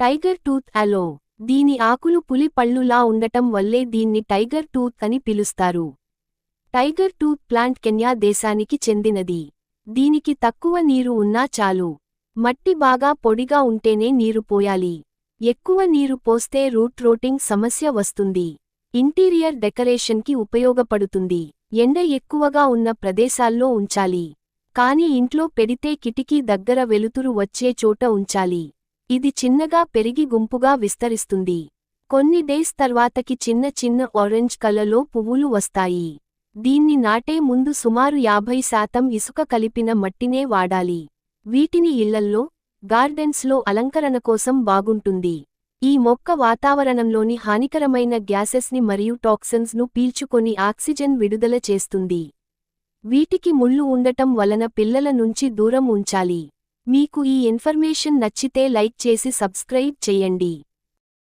Tiger tooth అలో. దీని ఆకులు పులి పళ్ళులా ఉండటం వల్లే దీన్ని టైగర్ టూత్ అని పిలుస్తారు. టైగర్ టూత్ ప్లాంట్ కెన్యా దేశానికి చెందినది. దీనికి తక్కువ నీరు ఉన్నా చాలు. మట్టి బాగా పొడిగా ఉంటేనే నీరు పోయాలి. ఎక్కువ నీరు పోస్తే రూట్ రోటింగ్ సమస్య వస్తుంది. ఇంటీరియర్ డెకరేషన్కి ఉపయోగపడుతుంది. ఎండ ఎక్కువగా ఉన్న ప్రదేశాల్లో ఉంచాలి. కాని ఇంట్లో పెడితే కిటికీ దగ్గర వెలుతురు వచ్చే చోట ఉంచాలి. ఇది చిన్నగా పెరిగి గుంపుగా విస్తరిస్తుంది. కొన్ని డేస్ తర్వాతకి చిన్న చిన్న ఆరెంజ్ కలలో పువ్వులు వస్తాయి. దీన్ని నాటే ముందు సుమారు యాభై శాతం ఇసుక కలిపిన మట్టినే వాడాలి. వీటిని ఇళ్ళల్లో గార్డెన్స్లో అలంకరణ కోసం బాగుంటుంది. ఈ మొక్క వాతావరణంలోని హానికరమైన గ్యాసెస్ని మరియు టాక్సిన్స్ను పీల్చుకొని ఆక్సిజన్ విడుదల చేస్తుంది. వీటికి ముళ్ళు ఉండటం వలన పిల్లల నుంచి దూరం ఉంచాలి. మీకు ఈ ఇన్ఫర్మేషన్ నచ్చితే లైక్ చేసి సబ్స్క్రైబ్ చేయండి.